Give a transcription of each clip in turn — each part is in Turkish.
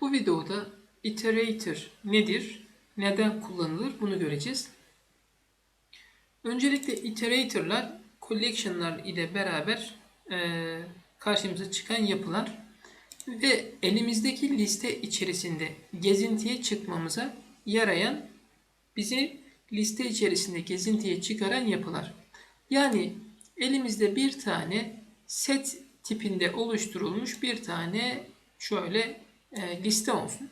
Bu videoda iterator nedir, neden kullanılır bunu göreceğiz. Öncelikle iterator'lar collection'lar ile beraber eee, karşımıza çıkan yapılar ve elimizdeki liste içerisinde gezintiye çıkmamıza yarayan bizi liste içerisinde gezintiye çıkaran yapılar. Yani elimizde bir tane set tipinde oluşturulmuş bir tane şöyle e, liste olsun.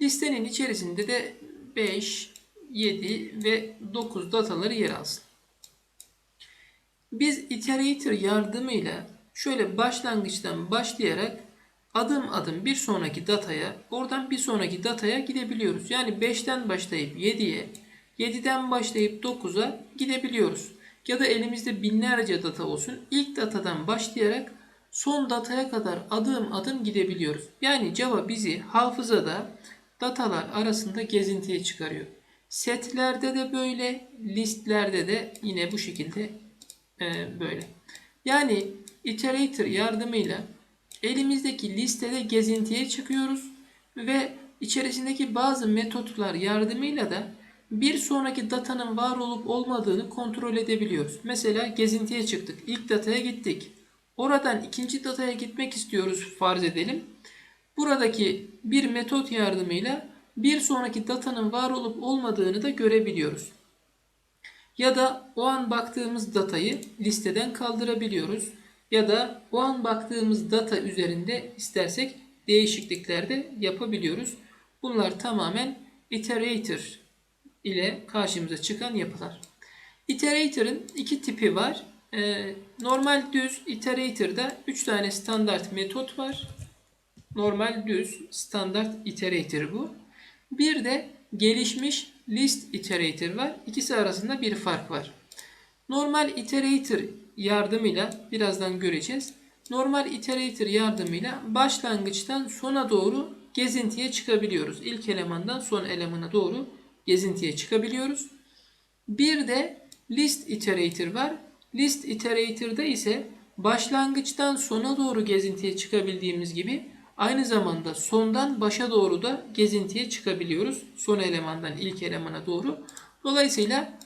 Listenin içerisinde de 5, 7 ve 9 dataları yer alsın. Biz iterator yardımıyla şöyle başlangıçtan başlayarak adım adım bir sonraki dataya, oradan bir sonraki dataya gidebiliyoruz. Yani 5'ten başlayıp 7'ye, 7'den başlayıp 9'a gidebiliyoruz. Ya da elimizde binlerce data olsun. İlk datadan başlayarak son dataya kadar adım adım gidebiliyoruz. Yani Java bizi hafızada datalar arasında gezintiye çıkarıyor. Setlerde de böyle, listlerde de yine bu şekilde e, böyle. Yani iterator yardımıyla elimizdeki listede gezintiye çıkıyoruz ve içerisindeki bazı metotlar yardımıyla da bir sonraki datanın var olup olmadığını kontrol edebiliyoruz. Mesela gezintiye çıktık. İlk dataya gittik. Oradan ikinci dataya gitmek istiyoruz farz edelim. Buradaki bir metot yardımıyla bir sonraki datanın var olup olmadığını da görebiliyoruz. Ya da o an baktığımız datayı listeden kaldırabiliyoruz. Ya da o an baktığımız data üzerinde istersek değişiklikler de yapabiliyoruz. Bunlar tamamen iterator ile karşımıza çıkan yapılar. Iterator'ın iki tipi var. Ee, normal düz iterator'da 3 tane standart metot var. Normal düz standart iterator bu. Bir de gelişmiş list iterator var. İkisi arasında bir fark var. Normal iterator yardımıyla birazdan göreceğiz. Normal iterator yardımıyla başlangıçtan sona doğru gezintiye çıkabiliyoruz. İlk elemandan son elemana doğru gezintiye çıkabiliyoruz. Bir de list iterator var. List iterator'da ise başlangıçtan sona doğru gezintiye çıkabildiğimiz gibi aynı zamanda sondan başa doğru da gezintiye çıkabiliyoruz. Son elemandan ilk elemana doğru. Dolayısıyla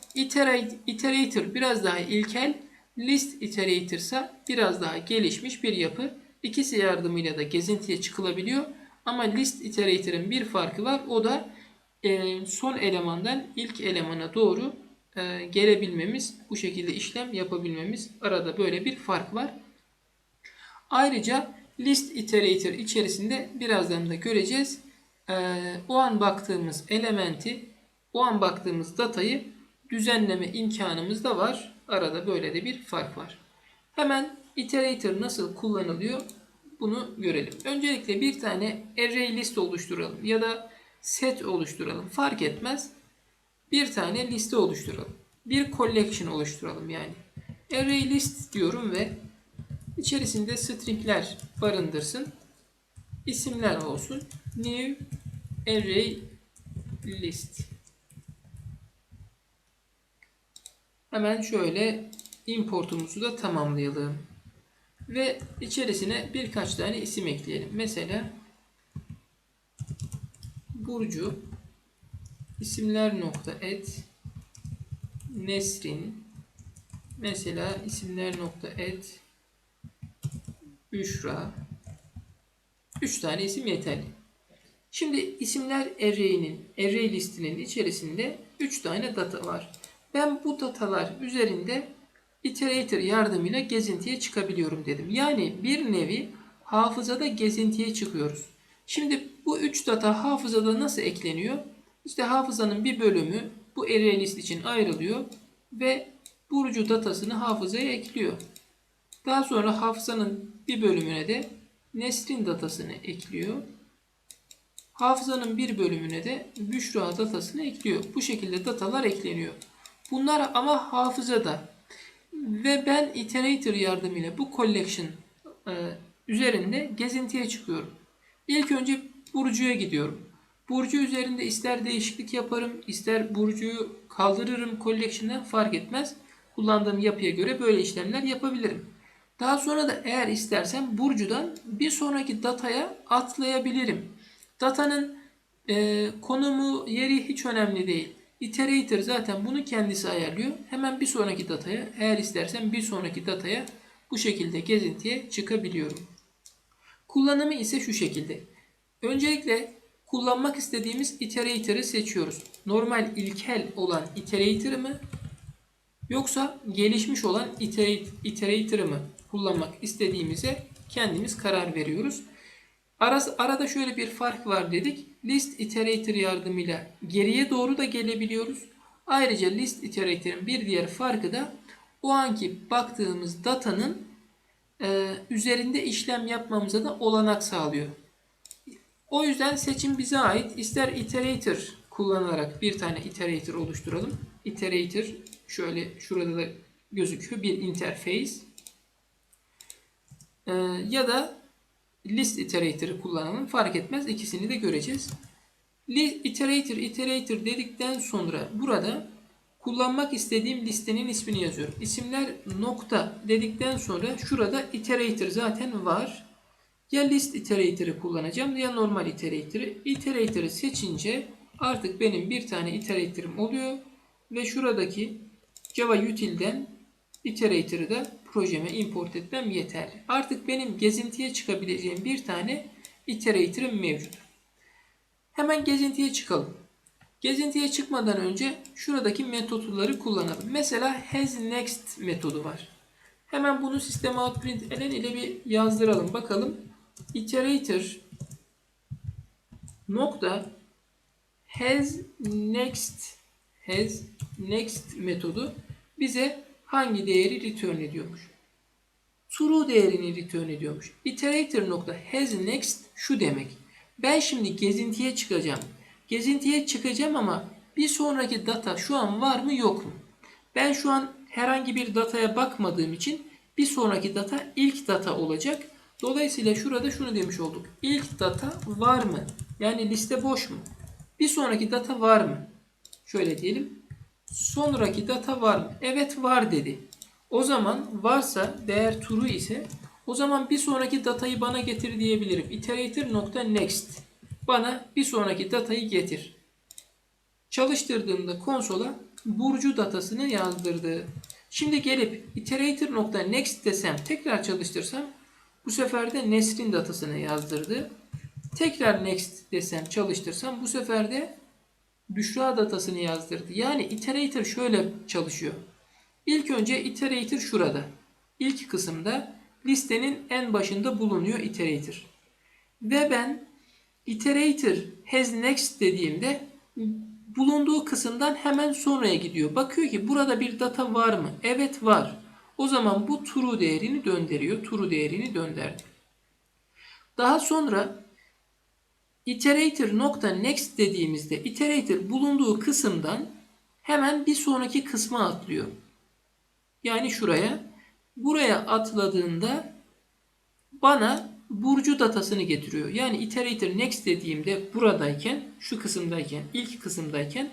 iterator biraz daha ilkel, list iterator ise biraz daha gelişmiş bir yapı. İkisi yardımıyla da gezintiye çıkılabiliyor. Ama list iterator'ın bir farkı var. O da e, son elemandan ilk elemana doğru e, gelebilmemiz, bu şekilde işlem yapabilmemiz arada böyle bir fark var. Ayrıca list iterator içerisinde birazdan da göreceğiz. E, o an baktığımız elementi, o an baktığımız datayı düzenleme imkanımız da var. Arada böyle de bir fark var. Hemen iterator nasıl kullanılıyor bunu görelim. Öncelikle bir tane array list oluşturalım ya da set oluşturalım. Fark etmez. Bir tane liste oluşturalım. Bir collection oluşturalım yani. Array list diyorum ve içerisinde stringler barındırsın. İsimler olsun. New array list. Hemen şöyle importumuzu da tamamlayalım. Ve içerisine birkaç tane isim ekleyelim. Mesela Burcu isimler nokta et Nesrin mesela isimler nokta et Büşra 3 tane isim yeterli. Şimdi isimler array'inin array listinin içerisinde 3 tane data var. Ben bu datalar üzerinde iterator yardımıyla gezintiye çıkabiliyorum dedim. Yani bir nevi hafızada gezintiye çıkıyoruz. Şimdi bu 3 data hafızada nasıl ekleniyor? İşte hafızanın bir bölümü bu array list için ayrılıyor ve Burcu datasını hafızaya ekliyor. Daha sonra hafızanın bir bölümüne de Nesrin datasını ekliyor. Hafızanın bir bölümüne de Büşra datasını ekliyor. Bu şekilde datalar ekleniyor. Bunlar ama hafızada. Ve ben iterator yardımıyla bu collection e, üzerinde gezintiye çıkıyorum. İlk önce Burcu'ya gidiyorum. Burcu üzerinde ister değişiklik yaparım, ister Burcu'yu kaldırırım collection'dan fark etmez. Kullandığım yapıya göre böyle işlemler yapabilirim. Daha sonra da eğer istersem Burcu'dan bir sonraki dataya atlayabilirim. Datanın e, konumu, yeri hiç önemli değil. Iterator zaten bunu kendisi ayarlıyor. Hemen bir sonraki dataya, eğer istersen bir sonraki dataya bu şekilde gezintiye çıkabiliyorum. Kullanımı ise şu şekilde. Öncelikle kullanmak istediğimiz iterator'ı seçiyoruz. Normal ilkel olan iterator mı yoksa gelişmiş olan iterator'ı mı kullanmak istediğimize kendimiz karar veriyoruz. Arası, arada şöyle bir fark var dedik. List iterator yardımıyla geriye doğru da gelebiliyoruz. Ayrıca list iterator'ın bir diğer farkı da o anki baktığımız datanın e, üzerinde işlem yapmamıza da olanak sağlıyor. O yüzden seçim bize ait. İster iterator kullanarak bir tane iterator oluşturalım. Iterator şöyle şurada da gözüküyor bir interface. Ee, ya da list iterator'ı kullanalım. Fark etmez. İkisini de göreceğiz. List iterator iterator dedikten sonra burada kullanmak istediğim listenin ismini yazıyorum. İsimler nokta dedikten sonra şurada iterator zaten var. Ya list iterator'ı kullanacağım ya normal iterator'ı. Iterator'ı seçince artık benim bir tane iterator'ım oluyor ve şuradaki Java util'den iterator'ı da projeme import etmem yeterli. Artık benim gezintiye çıkabileceğim bir tane iterator'ım mevcut. Hemen gezintiye çıkalım. Gezintiye çıkmadan önce şuradaki metotları kullanalım. Mesela hasNext metodu var. Hemen bunu sistem out print elen ile bir yazdıralım. Bakalım. Iterator nokta has next has next metodu bize hangi değeri return ediyormuş? True değerini return ediyormuş. Iterator nokta has next şu demek. Ben şimdi gezintiye çıkacağım. Gezintiye çıkacağım ama bir sonraki data şu an var mı yok mu? Ben şu an herhangi bir dataya bakmadığım için bir sonraki data ilk data olacak. Dolayısıyla şurada şunu demiş olduk. İlk data var mı? Yani liste boş mu? Bir sonraki data var mı? Şöyle diyelim. Sonraki data var mı? Evet var dedi. O zaman varsa değer true ise o zaman bir sonraki datayı bana getir diyebilirim. Iterator nokta next. Bana bir sonraki datayı getir. Çalıştırdığımda konsola Burcu datasını yazdırdı. Şimdi gelip iterator nokta next desem tekrar çalıştırsam bu sefer de Nesrin datasını yazdırdı. Tekrar next desem çalıştırsam bu sefer de Büşra datasını yazdırdı. Yani iterator şöyle çalışıyor. İlk önce iterator şurada. İlk kısımda listenin en başında bulunuyor iterator. Ve ben iterator has next dediğimde bulunduğu kısımdan hemen sonraya gidiyor. Bakıyor ki burada bir data var mı? Evet var. O zaman bu true değerini döndürüyor. True değerini döndürdü. Daha sonra iterator nokta next dediğimizde iterator bulunduğu kısımdan hemen bir sonraki kısma atlıyor. Yani şuraya. Buraya atladığında bana Burcu datasını getiriyor. Yani iterator next dediğimde buradayken, şu kısımdayken, ilk kısımdayken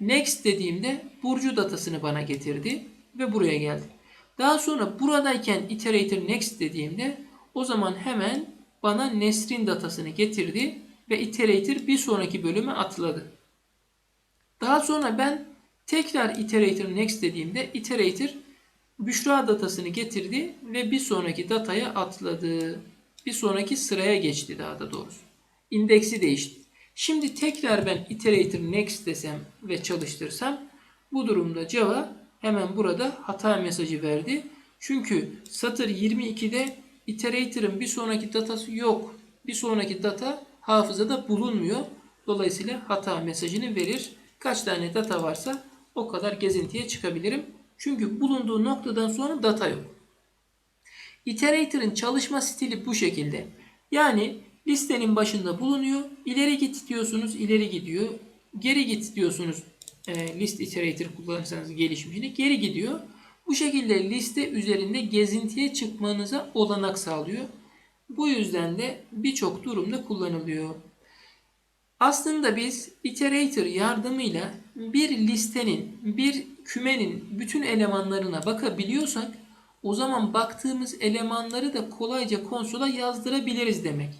next dediğimde Burcu datasını bana getirdi ve buraya geldi. Daha sonra buradayken iterator next dediğimde o zaman hemen bana Nesrin datasını getirdi ve iterator bir sonraki bölüme atladı. Daha sonra ben tekrar iterator next dediğimde iterator Büşra datasını getirdi ve bir sonraki dataya atladı. Bir sonraki sıraya geçti daha da doğrusu. İndeksi değişti. Şimdi tekrar ben iterator next desem ve çalıştırsam bu durumda Java hemen burada hata mesajı verdi. Çünkü satır 22'de iterator'ın bir sonraki datası yok. Bir sonraki data hafızada bulunmuyor. Dolayısıyla hata mesajını verir. Kaç tane data varsa o kadar gezintiye çıkabilirim. Çünkü bulunduğu noktadan sonra data yok. Iterator'ın çalışma stili bu şekilde. Yani listenin başında bulunuyor. İleri git diyorsunuz, ileri gidiyor. Geri git diyorsunuz. E, list iterator kullanırsanız gelişmişini geri gidiyor. Bu şekilde liste üzerinde gezintiye çıkmanıza olanak sağlıyor. Bu yüzden de birçok durumda kullanılıyor. Aslında biz iterator yardımıyla bir listenin, bir kümenin bütün elemanlarına bakabiliyorsak o zaman baktığımız elemanları da kolayca konsola yazdırabiliriz demek.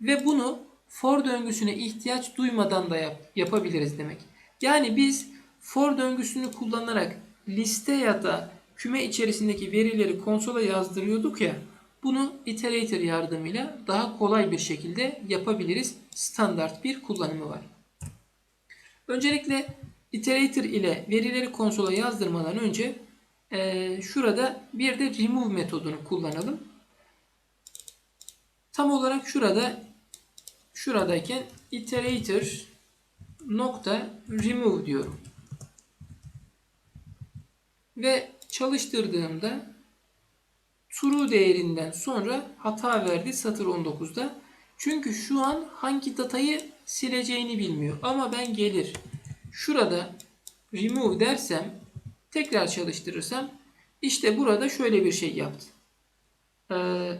Ve bunu for döngüsüne ihtiyaç duymadan da yap- yapabiliriz demek. Yani biz for döngüsünü kullanarak liste ya da küme içerisindeki verileri konsola yazdırıyorduk ya. Bunu iterator yardımıyla daha kolay bir şekilde yapabiliriz. Standart bir kullanımı var. Öncelikle iterator ile verileri konsola yazdırmadan önce eee, şurada bir de remove metodunu kullanalım. Tam olarak şurada şuradayken iterator nokta remove diyorum. Ve çalıştırdığımda true değerinden sonra hata verdi satır 19'da. Çünkü şu an hangi datayı sileceğini bilmiyor. Ama ben gelir şurada remove dersem tekrar çalıştırırsam işte burada şöyle bir şey yaptı. Ee,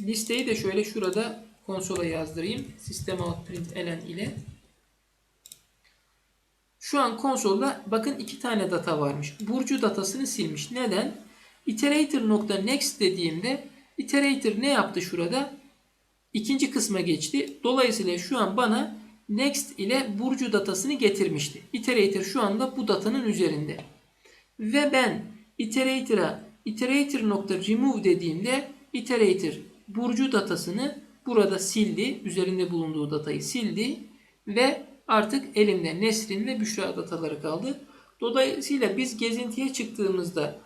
listeyi de şöyle şurada konsola yazdırayım. System out print elen ile. Şu an konsolda bakın iki tane data varmış. Burcu datasını silmiş. Neden? Iterator.next dediğimde iterator ne yaptı şurada? İkinci kısma geçti. Dolayısıyla şu an bana next ile Burcu datasını getirmişti. Iterator şu anda bu datanın üzerinde. Ve ben iterator'a iterator.remove dediğimde iterator Burcu datasını burada sildi. Üzerinde bulunduğu datayı sildi. Ve artık elimde Nesrin ve Büşra dataları kaldı. Dolayısıyla biz gezintiye çıktığımızda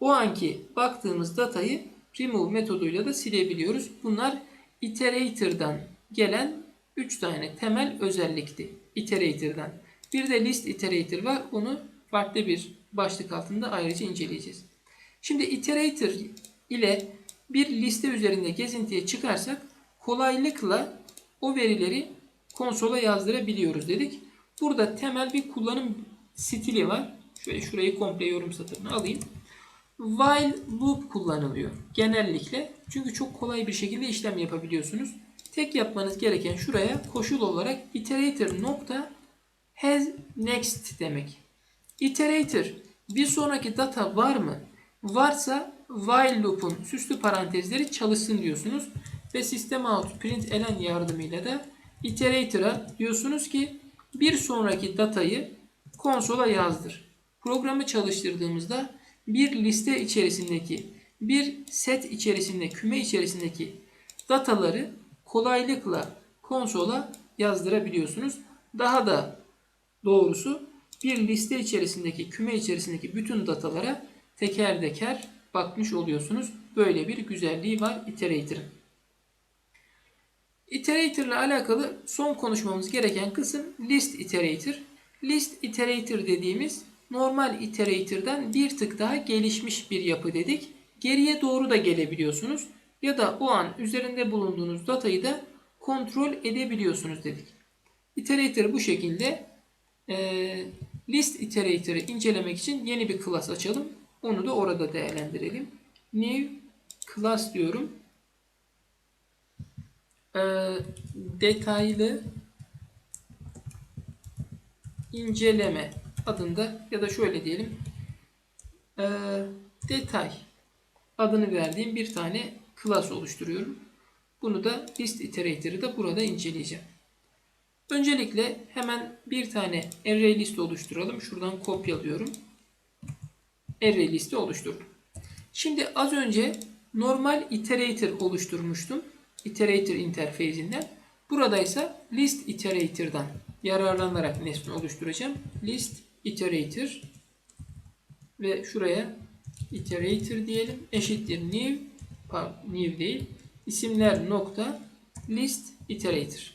o anki baktığımız datayı remove metoduyla da silebiliyoruz. Bunlar iterator'dan gelen 3 tane temel özellikti. Iterator'dan. Bir de list iterator var. Onu farklı bir başlık altında ayrıca inceleyeceğiz. Şimdi iterator ile bir liste üzerinde gezintiye çıkarsak kolaylıkla o verileri konsola yazdırabiliyoruz dedik. Burada temel bir kullanım stili var. Şöyle şurayı komple yorum satırına alayım. While loop kullanılıyor genellikle. Çünkü çok kolay bir şekilde işlem yapabiliyorsunuz. Tek yapmanız gereken şuraya koşul olarak iterator nokta has next demek. Iterator bir sonraki data var mı? Varsa while loop'un süslü parantezleri çalışsın diyorsunuz. Ve system out print elen yardımıyla da iterator'a diyorsunuz ki bir sonraki datayı konsola yazdır. Programı çalıştırdığımızda bir liste içerisindeki bir set içerisinde küme içerisindeki dataları kolaylıkla konsola yazdırabiliyorsunuz. Daha da doğrusu bir liste içerisindeki küme içerisindeki bütün datalara teker teker bakmış oluyorsunuz. Böyle bir güzelliği var iterator'ın. Iterator ile alakalı son konuşmamız gereken kısım list iterator. List iterator dediğimiz normal iterator'dan bir tık daha gelişmiş bir yapı dedik. Geriye doğru da gelebiliyorsunuz ya da o an üzerinde bulunduğunuz datayı da kontrol edebiliyorsunuz dedik. Iterator bu şekilde e, list iterator'ı incelemek için yeni bir class açalım. Onu da orada değerlendirelim. New class diyorum. E, detaylı inceleme adında ya da şöyle diyelim e, detay adını verdiğim bir tane class oluşturuyorum. Bunu da list iterator'ı da burada inceleyeceğim. Öncelikle hemen bir tane array list oluşturalım. Şuradan kopyalıyorum. Array listi oluşturdum. Şimdi az önce normal iterator oluşturmuştum. Iterator interfeysinden. Burada ise list iterator'dan yararlanarak nesne oluşturacağım. List iterator ve şuraya iterator diyelim. Eşittir new new değil. isimler nokta list iterator.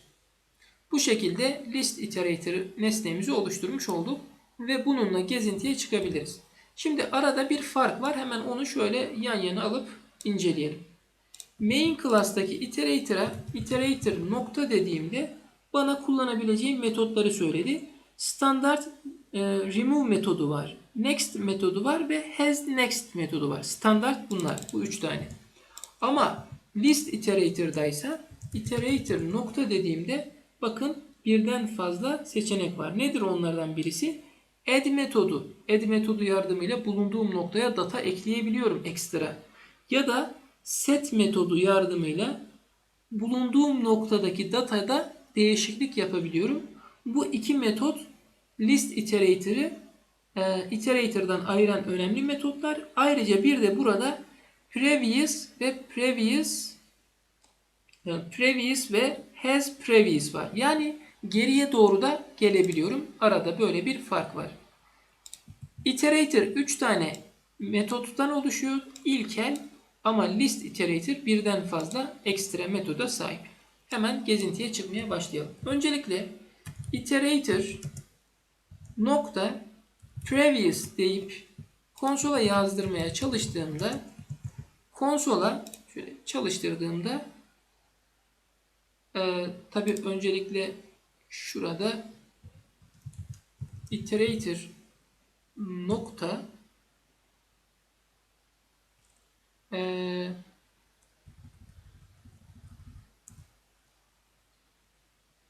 Bu şekilde list iterator nesnemizi oluşturmuş olduk ve bununla gezintiye çıkabiliriz. Şimdi arada bir fark var. Hemen onu şöyle yan yana alıp inceleyelim. Main class'taki iterator'a iterator nokta dediğimde bana kullanabileceğim metotları söyledi. Standart e, remove metodu var. Next metodu var ve has next metodu var. Standart bunlar. Bu üç tane. Ama list iterator'daysa iterator nokta dediğimde bakın birden fazla seçenek var. Nedir onlardan birisi? Add metodu. Add metodu yardımıyla bulunduğum noktaya data ekleyebiliyorum ekstra. Ya da set metodu yardımıyla bulunduğum noktadaki datada değişiklik yapabiliyorum. Bu iki metot list iterator'ı e, iterator'dan ayıran önemli metotlar. Ayrıca bir de burada previous ve previous yani previous ve has previous var. Yani geriye doğru da gelebiliyorum. Arada böyle bir fark var. Iterator 3 tane metottan oluşuyor. İlkel ama list iterator birden fazla ekstra metoda sahip. Hemen gezintiye çıkmaya başlayalım. Öncelikle iterator nokta previous deyip konsola yazdırmaya çalıştığımda konsola şöyle çalıştırdığımda e, tabi öncelikle şurada iterator nokta e,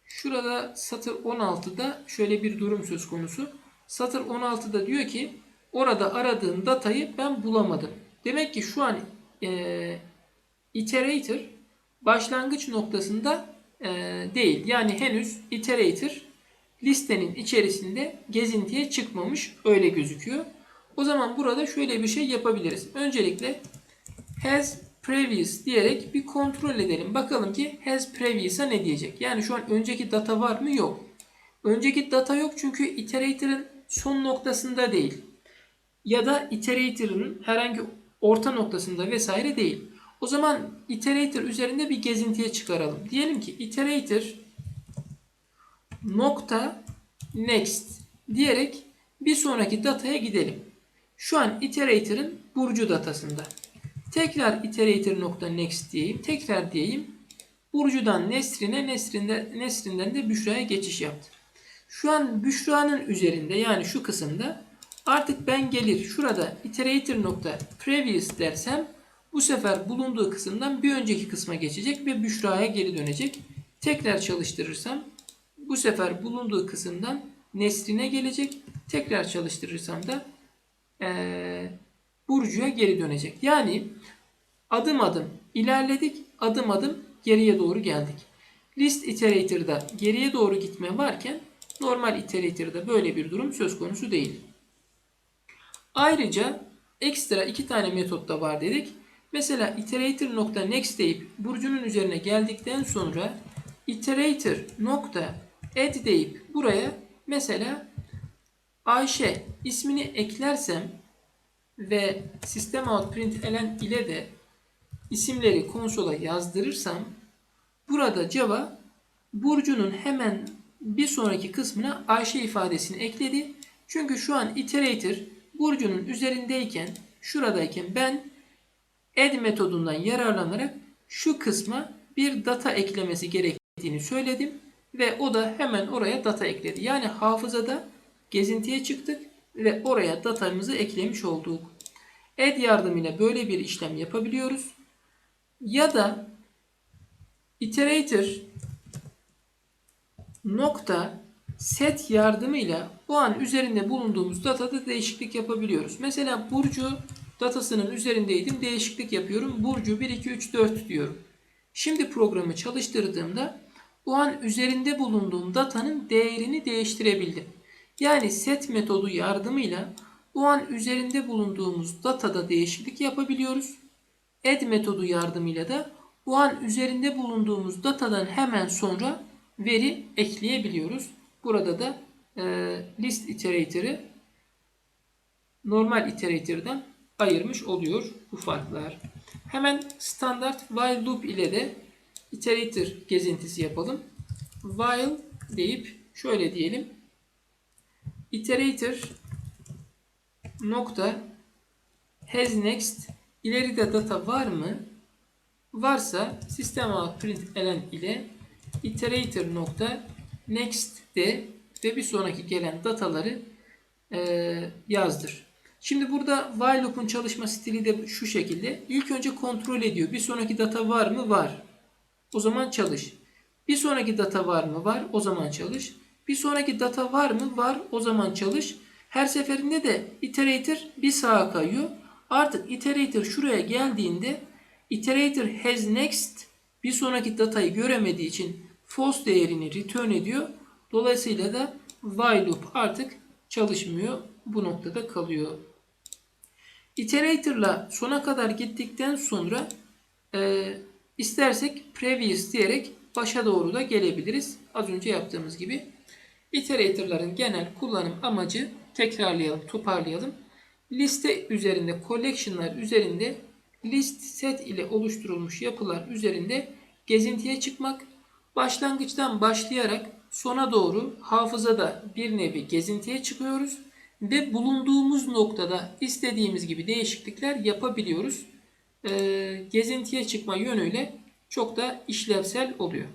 şurada satır 16'da şöyle bir durum söz konusu. Satır 16'da diyor ki orada aradığım datayı ben bulamadım. Demek ki şu an e, iterator başlangıç noktasında e, değil. Yani henüz iterator listenin içerisinde gezintiye çıkmamış öyle gözüküyor. O zaman burada şöyle bir şey yapabiliriz. Öncelikle has previous diyerek bir kontrol edelim. Bakalım ki has previous'a ne diyecek? Yani şu an önceki data var mı? Yok. Önceki data yok çünkü iterator'ın son noktasında değil. Ya da iterator'ın herhangi orta noktasında vesaire değil. O zaman iterator üzerinde bir gezintiye çıkaralım. Diyelim ki iterator nokta next diyerek bir sonraki dataya gidelim. Şu an iterator'ın burcu datasında. Tekrar iterator nokta next diyeyim. Tekrar diyeyim. Burcudan Nesrin'e, Nesrin'de, Nesrin'den de Büşra'ya geçiş yaptı. Şu an Büşra'nın üzerinde yani şu kısımda artık ben gelir şurada iterator nokta previous dersem bu sefer bulunduğu kısımdan bir önceki kısma geçecek ve Büşra'ya geri dönecek. Tekrar çalıştırırsam bu sefer bulunduğu kısımdan Nesrin'e gelecek. Tekrar çalıştırırsam da ee, Burcu'ya geri dönecek. Yani adım adım ilerledik, adım adım geriye doğru geldik. List iterator'da geriye doğru gitme varken normal iterator'da böyle bir durum söz konusu değil. Ayrıca ekstra iki tane metot da var dedik. Mesela iterator nokta next deyip burcunun üzerine geldikten sonra iterator nokta add deyip buraya mesela Ayşe ismini eklersem ve system out println ile de isimleri konsola yazdırırsam burada Java Burcu'nun hemen bir sonraki kısmına Ayşe ifadesini ekledi. Çünkü şu an iterator Burcu'nun üzerindeyken şuradayken ben add metodundan yararlanarak şu kısma bir data eklemesi gerektiğini söyledim ve o da hemen oraya data ekledi. Yani hafızada gezintiye çıktık ve oraya datamızı eklemiş olduk. Add yardımıyla böyle bir işlem yapabiliyoruz. Ya da iterator nokta set yardımıyla o an üzerinde bulunduğumuz datada değişiklik yapabiliyoruz. Mesela Burcu datasının üzerindeydim. Değişiklik yapıyorum. Burcu 1, 2, 3, 4 diyorum. Şimdi programı çalıştırdığımda o an üzerinde bulunduğum datanın değerini değiştirebildim. Yani set metodu yardımıyla o an üzerinde bulunduğumuz datada değişiklik yapabiliyoruz. Add metodu yardımıyla da o an üzerinde bulunduğumuz datadan hemen sonra veri ekleyebiliyoruz. Burada da e, list iterator'ı normal iterator'dan ayırmış oluyor bu farklar. Hemen standart while loop ile de iterator gezintisi yapalım. While deyip şöyle diyelim. Iterator nokta has next ileride data var mı? Varsa sistem out println ile iterator nokta next de ve bir sonraki gelen dataları e, yazdır. Şimdi burada while loop'un çalışma stili de şu şekilde. İlk önce kontrol ediyor. Bir sonraki data var mı? Var. O zaman çalış. Bir sonraki data var mı? Var. O zaman çalış. Bir sonraki data var mı? Var. O zaman çalış. Her seferinde de iterator bir sağa kayıyor. Artık iterator şuraya geldiğinde iterator has next bir sonraki datayı göremediği için false değerini return ediyor. Dolayısıyla da while loop artık çalışmıyor. Bu noktada kalıyor. Iterator'la sona kadar gittikten sonra e, istersek previous diyerek başa doğru da gelebiliriz. Az önce yaptığımız gibi. Iterator'ların genel kullanım amacı tekrarlayalım, toparlayalım. Liste üzerinde, collection'lar üzerinde list set ile oluşturulmuş yapılar üzerinde gezintiye çıkmak, başlangıçtan başlayarak sona doğru hafızada bir nevi gezintiye çıkıyoruz ve bulunduğumuz noktada istediğimiz gibi değişiklikler yapabiliyoruz. Ee, gezintiye çıkma yönüyle çok da işlevsel oluyor.